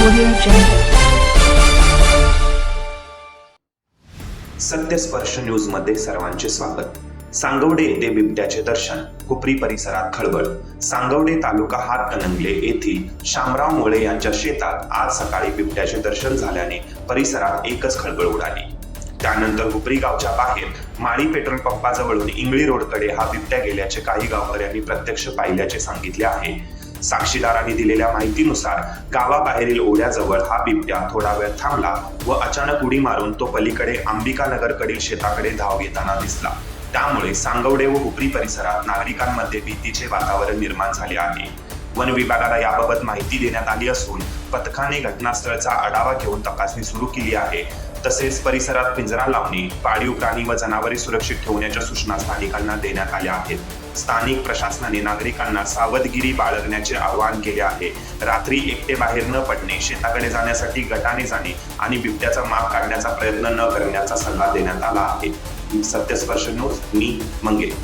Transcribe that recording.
jungle. सत्यस्पर्श न्यूजमध्ये सर्वांचे स्वागत. सांगवडे येथे बिबट्याचे दर्शन हुपरी परिसरात खळबळ. सांगवडे तालुका हातकणंगले येथील शामराव मोळे यांच्या शेतात आज सकाळी बिबट्याचे दर्शन झाल्याने परिसरात एकच खळबळ उडाली. त्यानंतर हुपरी गावच्या बाहेर माळी पेट्रोल पंपाजवळून इंगळी रोडकडे हा बिबट्या गेल्याचे काही गावकऱ्यांनी प्रत्यक्ष पाहिल्याचे सांगितले आहे. साक्षीदारांनी दिलेल्या माहितीनुसार गावाबाहेरील ओढ्याजवळ हा बिबट्या थोडा वेळ थांबला व अचानक उडी मारून तो पलीकडे अंबिका नगरकडील शेताकडे धाव घेताना दिसला. त्यामुळे सांगवडे व हुपरी परिसरात नागरिकांमध्ये भीतीचे वातावरण निर्माण झाले आहे. वन विभागाला याबाबत माहिती देण्यात आली असून पथकाने घटनास्थळाचा आढावा घेऊन तपासणी सुरू केली आहे. तसेच परिसरात पिंजरा लावणे पाळीव प्राणी व जनावरे सुरक्षित ठेवण्याच्या सूचना स्थानिकांना देण्यात आल्या आहेत. स्थानिक प्रशासनाने नागरिकांना सावधगिरी बाळगण्याचे आवाहन केले आहे. रात्री एकटे बाहेर न पडणे शेताकडे जाण्यासाठी गटाने जाणे आणि बिबट्याचा माग काढण्याचा प्रयत्न न करण्याचा सल्ला देण्यात आला आहे. सत्यस्पर्श न्यूज मी मंगेश